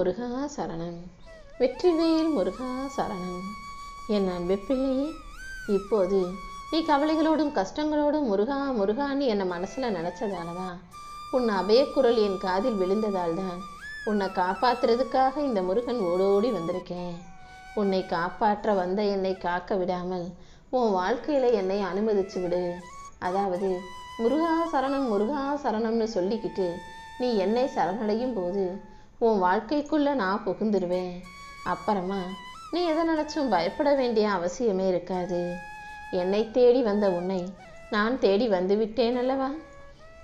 முருகா சரணம். வெற்றிவேல் முருகா சரணம். என் அன்பு பிள்ளையே இப்போது நீ கவலைகளோடும் கஷ்டங்களோடும் முருகா முருகான்னு என்னை மனசில் நினச்சதால தான் உன் அபயக்குரல் என் காதில் விழுந்ததால் தான் உன்னை காப்பாற்றுறதுக்காக இந்த முருகன் ஓடோடி வந்திருக்கேன். உன்னை காப்பாற்ற வந்த என்னை காக்க விடாமல் உன் வாழ்க்கையில் என்னை அனுமதிச்சு விடு. அதாவது முருகா சரணம் முருகா சரணம்னு சொல்லிக்கிட்டு நீ என்னை சரணடையும் போது உன் வாழ்க்கைக்குள்ளே நான் புகுந்துருவேன். அப்புறமா நீ எதை நினச்சும் பயப்பட வேண்டிய அவசியமே இருக்காது. என்னை தேடி வந்த உன்னை நான் தேடி வந்து விட்டேன் அல்லவா?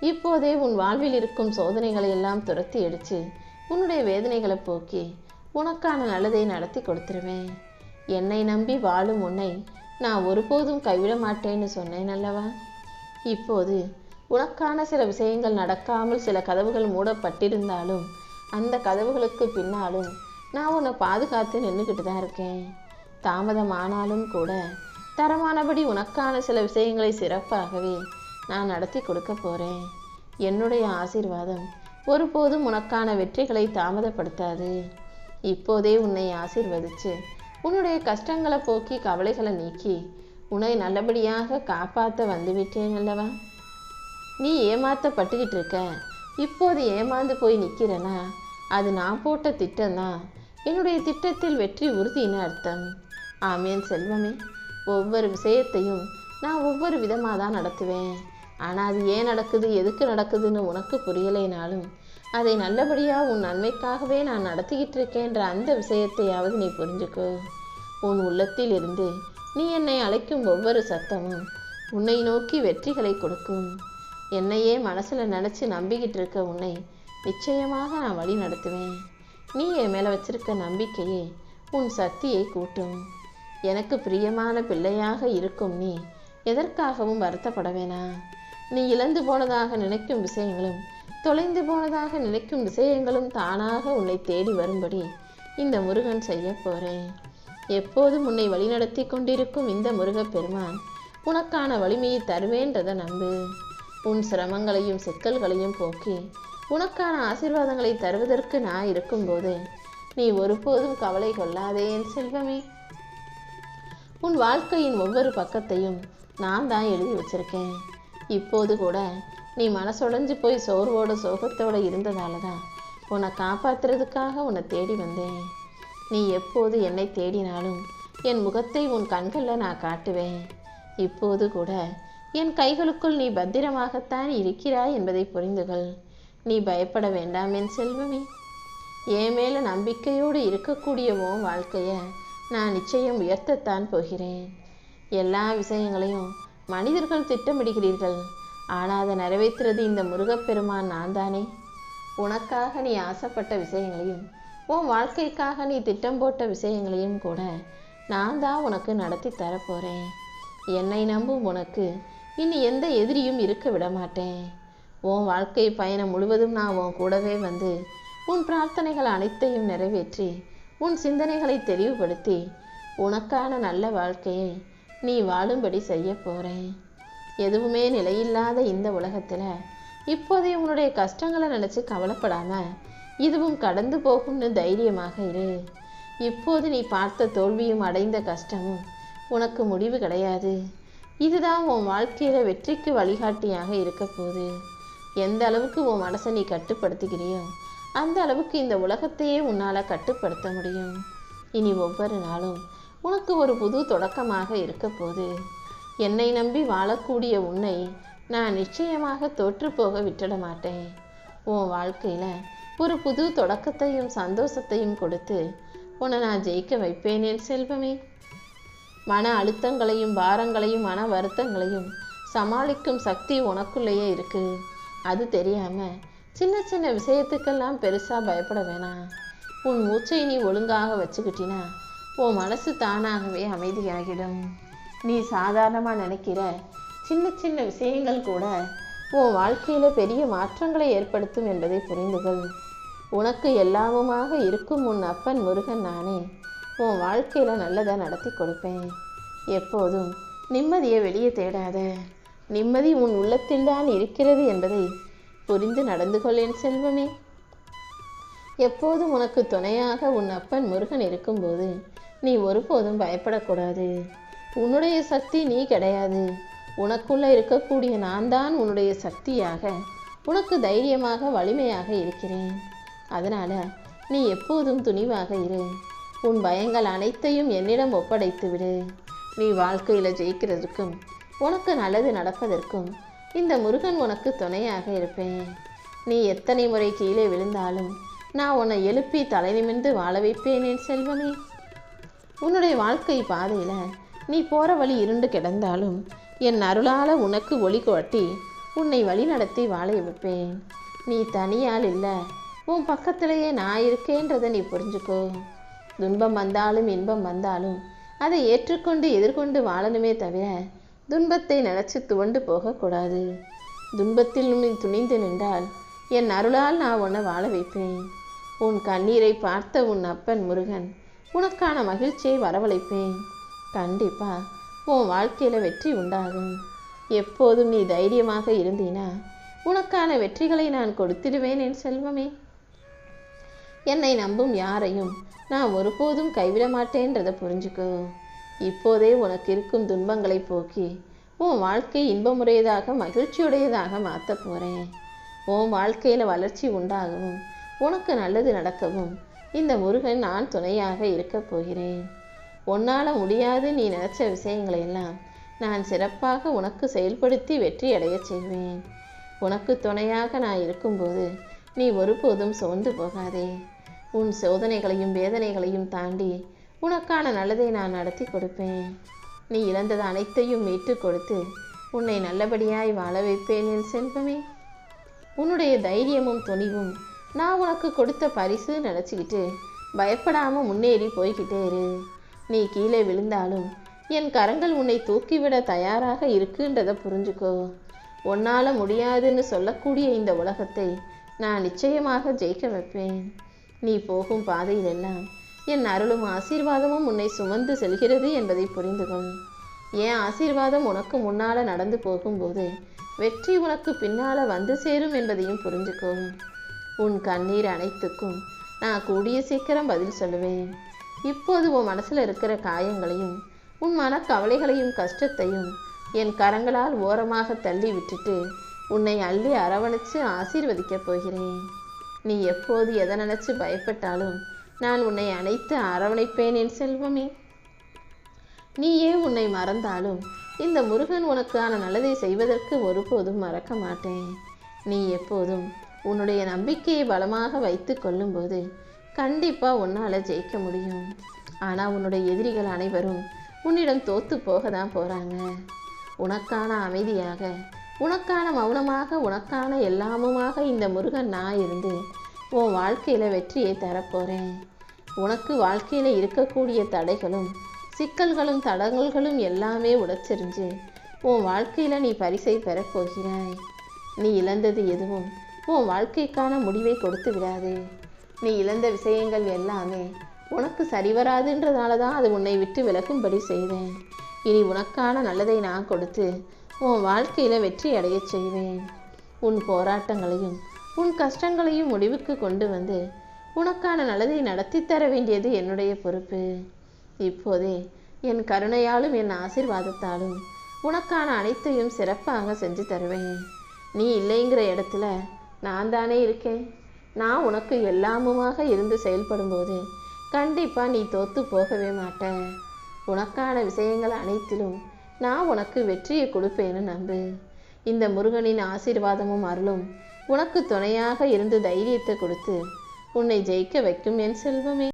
இப்போதே உன் வாழ்வில் இருக்கும் சோதனைகளை எல்லாம் துரத்தி அடித்து உன்னுடைய வேதனைகளை போக்கி உனக்கான நல்லதை நடத்தி கொடுத்துருவேன். என்னை நம்பி வாழும் உன்னை நான் ஒருபோதும் கைவிட மாட்டேன்னு சொன்னேன் அல்லவா? இப்போது உனக்கான சில விஷயங்கள் நடக்காமல் சில கதவுகள் மூடப்பட்டிருந்தாலும் அந்த கதவுகளுக்கு பின்னாலும் நான் உன்னை பாதுகாத்து நின்றுக்கிட்டு தான் இருக்கேன். தாமதம் ஆனாலும் கூட தரமானபடி உனக்கான சில விஷயங்களை சிறப்பாகவே நான் நடத்தி கொடுக்க போகிறேன் என்னுடைய ஆசீர்வாதம் ஒருபோதும் உனக்கான வெற்றிகளை தாமதப்படுத்தாது. இப்போதே உன்னை ஆசீர்வதிச்சு உன்னுடைய கஷ்டங்களை போக்கி கவலைகளை நீக்கி உன்னை நல்லபடியாக காப்பாற்ற வந்துவிட்டேன் அல்லவா? நீ ஏமாத்தப்பட்டுக்கிட்டு இருக்க. இப்போது ஏமாந்து போய் நிற்கிறேனா அது நான் போட்ட திட்டம்தான் என்னுடைய திட்டத்தில் வெற்றி உறுதின்னு அர்த்தம். ஆமேன் செல்வமே. ஒவ்வொரு விஷயத்தையும் நான் ஒவ்வொரு விதமாக தான் நடத்துவேன். ஆனால் அது ஏன் நடக்குது எதுக்கு நடக்குதுன்னு உனக்கு புரியலைனாலும் அதை நல்லபடியாக உன் நன்மைக்காகவே நான் நடத்திக்கிட்டு இருக்கேன்ற அந்த விஷயத்தையாவது நீ புரிஞ்சுக்கோ. உன் உள்ளத்தில் இருந்து நீ என்னை அழைக்கும் ஒவ்வொரு சத்தமும் உன்னை நோக்கி வெற்றிகளை கொடுக்கும். என்னையே மனசில் நினச்சி நம்பிக்கிட்டு இருக்க உன்னை நிச்சயமாக நான் வழி நடத்துவேன். நீ என் மேலே வச்சிருக்க நம்பிக்கையே உன் சக்தியை கூட்டும். எனக்கு பிரியமான பிள்ளையாக இருக்கும் நீ எதற்காகவும் வருத்தப்பட வேணாம் நீ இழந்து போனதாக நினைக்கும் விஷயங்களும் தொலைந்து போனதாக நினைக்கும் விஷயங்களும் தானாக உன்னை தேடி வரும்படி இந்த முருகன் செய்ய போறேன். எப்போதும் உன்னை வழிநடத்தி கொண்டிருக்கும் இந்த முருகப் பெருமான் உனக்கான வலிமையை தருவேன்றதை நம்பு. உன் சிரமங்களையும் சிக்கல்களையும் போக்கி உனக்கான ஆசீர்வாதங்களை தருவதற்கு நான் இருக்கும்போது நீ ஒருபோதும் கவலை கொள்ளாதே என் செல்வமே. உன் வாழ்க்கையின் ஒவ்வொரு பக்கத்தையும் நான் தான் எழுதி வச்சிருக்கேன். இப்போது கூட நீ மனசொடைஞ்சு போய் சோர்வோட சோகத்தோட இருந்ததால தான் உன்னை காப்பாற்றுறதுக்காக உன்னை தேடி வந்தேன். நீ எப்போது என்னை தேடினாலும் என் முகத்தை உன் கண்களில் நான் காட்டுவேன். இப்போது கூட என் கைகளுக்குள் நீ பத்திரமாகத்தான் இருக்கிறாய் என்பதை புரிந்துகொள். நீ பயப்பட வேண்டாம் என் செல்வமே. என் மேல நம்பிக்கையோடு இருக்கக்கூடிய உன் வாழ்க்கையை நான் நிச்சயம் உயர்த்தத்தான் போகிறேன். எல்லா விஷயங்களையும் மனிதர்கள் திட்டமிடுகிறீர்கள். ஆனால் அதை நிறைவேற்றுறது இந்த முருகப்பெருமான் நான் தானே உனக்காக நீ ஆசைப்பட்ட விஷயங்களையும் உன் வாழ்க்கைக்காக நீ திட்டம் போட்ட விஷயங்களையும் கூட நான் தான் உனக்கு நடத்தி தரப்போகிறேன் என்னை நம்பும் உனக்கு இனி எந்த எதிரியும் இருக்க விட மாட்டேன். உன் வாழ்க்கை பயணம் முழுவதும் நான் உன் கூடவே வந்து உன் பிரார்த்தனைகள் அனைத்தையும் நிறைவேற்றி உன் சிந்தனைகளை தெளிவுபடுத்தி உனக்கான நல்ல வாழ்க்கையை நீ வாழும்படி செய்ய போகிறேன் எதுவுமே நிலையில்லாத இந்த உலகத்தில் இப்போதைய உன்னுடைய கஷ்டங்களை நினச்சி கவலைப்படாம இதுவும் கடந்து போகும்னு தைரியமாக இரு. இப்போது நீ பார்த்த தோல்வியும் அடைந்த கஷ்டமும் உனக்கு முடிவு கிடையாது. இதுதான் உன் வாழ்க்கையில வெற்றிக்கு வழிகாட்டியாக இருக்க போகுது. எந்த அளவுக்கு உன் மனசை நீ கட்டுப்படுத்துகிறியோ அந்த அளவுக்கு இந்த உலகத்தையே உன்னால் கட்டுப்படுத்த முடியும். இனி ஒவ்வொரு நாளும் உனக்கு ஒரு புது தொடக்கமாக இருக்க போகுது. என்னை நம்பி வாழக்கூடிய உன்னை நான் நிச்சயமாக தோற்றுப்போக விட்டுட மாட்டேன். உன் வாழ்க்கையில் ஒரு புது தொடக்கத்தையும் சந்தோஷத்தையும் கொடுத்து உன்னை நான் ஜெயிக்க வைப்பேனேன் செல்வமே. மன அழுத்தங்களையும் பாரங்களையும் மன வருத்தங்களையும் சமாளிக்கும் சக்தி உனக்குள்ளேயே இருக்கு. அது தெரியாம சின்ன சின்ன விஷயத்துக்கெல்லாம் பெருசா பயப்பட வேணாம் உன் மூச்சை நீ ஒழுங்காக வச்சுக்கிட்டினா உன் மனசு தானாகவே அமைதியாகிடும். நீ சாதாரணமா நினைக்கிற சின்ன சின்ன விஷயங்கள் கூட உன் வாழ்க்கையில பெரிய மாற்றங்களை ஏற்படுத்தும் என்பதை புரிந்துகொள். உனக்கு எல்லாமுமாக இருக்கும் உன் அப்பன் முருகன் நானே. உன் வாழ்க்கையில் நல்லதாக நடத்தி கொடுப்பேன். எப்போதும் நிம்மதியை வெளியே தேடாத. நிம்மதி உன் உள்ளத்தில்தான் இருக்கிறது என்பதை புரிந்து நடந்து கொள்ளேன் செல்வமே. எப்போதும் உனக்கு துணையாக உன் அப்பன் முருகன் இருக்கும்போது நீ ஒருபோதும் பயப்படக்கூடாது. உன்னுடைய சக்தி நீ கிடையாது. உனக்குள்ளே இருக்கக்கூடிய நான் தான் உன்னுடைய சக்தியாக உனக்கு தைரியமாக வலிமையாக இருக்கிறேன். அதனால் நீ எப்போதும் துணிவாக இரு. உன் பயங்கள் அனைத்தையும் என்னிடம் ஒப்படைத்து விடு நீ வாழ்க்கையில் ஜெயிக்கிறதுக்கும் உனக்கு நல்லது நடப்பதற்கும் இந்த முருகன் உனக்கு துணையாக இருப்பேன். நீ எத்தனை முறை கீழே விழுந்தாலும் நான் உன்னை எழுப்பி தலை நிமிர்ந்து வாழ வைப்பேன் என் செல்வமே. உன்னுடைய வாழ்க்கை பாதையில் நீ போகிற வழி இருண்டு கிடந்தாலும் என் அருளால் உனக்கு ஒளி கொட்டி உன்னை வழி நடத்தி வாழ வைப்பேன். நீ தனியால் இல்லை உன் பக்கத்திலேயே நான் இருக்கேன்றதை நீ புரிஞ்சுக்கோ. துன்பம் வந்தாலும் இன்பம் வந்தாலும் அதை ஏற்றுக்கொண்டு எதிர்கொண்டு வாழணுமே தவிர துன்பத்தை நினச்சி துவண்டு போகக்கூடாது. துன்பத்தில் நீ துணிந்து நின்றால் என் அருளால் நான் உன்னை வாழ வைப்பேன். உன் கண்ணீரை பார்த்த உன் அப்பன் முருகன் உனக்கான மகிழ்ச்சியை வரவழைப்பேன். கண்டிப்பா உன் வாழ்க்கையில் வெற்றி உண்டாகும். எப்போதும் நீ தைரியமாக இருந்தீனா உனக்கான வெற்றிகளை நான் கொடுத்திடுவேன் என் செல்வமே. என்னை நம்பும் யாரையும் நான் ஒருபோதும் கைவிட மாட்டேன்றதை புரிஞ்சுக்கோ. இப்போதே உனக்கு இருக்கும் துன்பங்களை போக்கி உன் வாழ்க்கை இன்பமுறையதாக மகிழ்ச்சியுடையதாக மாற்ற போகிறேன் உன் வாழ்க்கையில் வளர்ச்சி உண்டாகவும் உனக்கு நல்லது நடக்கவும் இந்த முருகன் நான் துணையாக இருக்கப் போகிறேன். உன்னால் முடியாது நீ நினச்ச விஷயங்களை எல்லாம் நான் சிறப்பாக உனக்கு செயல்படுத்தி வெற்றி அடைய செய்வேன். உனக்கு துணையாக நான் இருக்கும்போது நீ ஒருபோதும் சோர்ந்து போகாதே. உன் சோதனைகளையும் வேதனைகளையும் தாண்டி உனக்கான நல்லதை நான் நடத்தி கொடுப்பேன். நீ இழந்தது அனைத்தையும் மீட்டு கொடுத்து உன்னை நல்லபடியாய் வாழ வைப்பேன் என் செல்வமே. உன்னுடைய தைரியமும் துணிவும் நான் உனக்கு கொடுத்த பரிசு நினச்சிக்கிட்டு பயப்படாமல் முன்னேறி போய்கிட்டே இரு. நீ கீழே விழுந்தாலும் என் கரங்கள் உன்னை தூக்கிவிட தயாராக இருக்குன்றதை புரிஞ்சுக்கோ. உன்னால் முடியாதுன்னு சொல்லக்கூடிய இந்த உலகத்தை நான் நிச்சயமாக ஜெயிக்க வைப்பேன். நீ போகும் பாதையில் எல்லாம் என் அருளும் ஆசீர்வாதமும் உன்னை சுமந்து செல்கிறது என்பதை புரிந்து கொள் என் ஆசீர்வாதம் உனக்கு முன்னால் நடந்து போகும்போது வெற்றி உனக்கு பின்னால வந்து சேரும் என்பதையும் புரிஞ்சுக்கோ உன் கண்ணீர் அனைத்துக்கும் நான் கூடிய சீக்கிரம் பதில் சொல்லுவேன். இப்போது உன் மனசில் இருக்கிற காயங்களையும் உன் மனக்கவலைகளையும் கஷ்டத்தையும் என் கரங்களால் ஓரமாக தள்ளி விட்டுட்டு உன்னை அள்ளி அரவணைச்சு ஆசீர்வதிக்கப் போகிறேன். நீ எப்போது எதை நினைச்சு பயப்பட்டாலும் நான் உன்னை அணைத்து அரவணைப்பேன் என் செல்வமே. நீயே உன்னை மறந்தாலும் இந்த முருகன் உனக்கான நல்லதை செய்வதற்கு ஒருபோதும் மறக்க மாட்டேன். நீ எப்போதும் உன்னுடைய நம்பிக்கையை பலமாக வைத்து கொள்ளும்போது கண்டிப்பா உன்னால் ஜெயிக்க முடியும். ஆனால் உன்னுடைய எதிரிகள் அனைவரும் உன்னிடம் தோத்து போக தான் போறாங்க. உனக்கான அமைதியாக உனக்கான மௌனமாக உனக்கான எல்லாமுமாக இந்த முருகன் நான் இருந்து உன் வாழ்க்கையில் வெற்றியை தரப்போகிறேன் உனக்கு வாழ்க்கையில் இருக்கக்கூடிய தடைகளும் சிக்கல்களும் தடங்கல்களும் எல்லாமே உடைச்செறிஞ்சு உன் வாழ்க்கையில் நீ பரிசை பெறப்போகிறாய் நீ இழந்தது எதுவும் உன் வாழ்க்கைக்கான முடிவை கொடுத்து விடாது. நீ இழந்த விஷயங்கள் எல்லாமே உனக்கு சரிவராதுன்றதால தான் அது உன்னை விட்டு விலகும்படி செய்தேன். இனி உனக்கான நல்லதை நான் கொடுத்து உன் வாழ்க்கையில் வெற்றி அடையச் செய்வேன். உன் போராட்டங்களையும் உன் கஷ்டங்களையும் முடிவுக்கு கொண்டு வந்து உனக்கான நல்லதை நடத்தி தர வேண்டியது என்னுடைய பொறுப்பு. இப்போதே என் கருணையாலும் என் ஆசீர்வாதத்தாலும் உனக்கான அனைத்தையும் சிறப்பாக செஞ்சு தருவேன். நீ இல்லைங்கிற இடத்துல நான் தானே இருக்கேன். நான் உனக்கு எல்லாமுமாக இருந்து செயல்படும்போது கண்டிப்பாக நீ தோத்து போகவே மாட்ட. உனக்கான விஷயங்கள் அனைத்திலும் நான் உனக்கு வெற்றியை கொடுப்பேன்னு நம்பு. இந்த முருகனின் ஆசீர்வாதமும் அருளும் உனக்கு துணையாக இருந்து தைரியத்தை கொடுத்து உன்னை ஜெயிக்க வைக்கும் என் செல்வமே.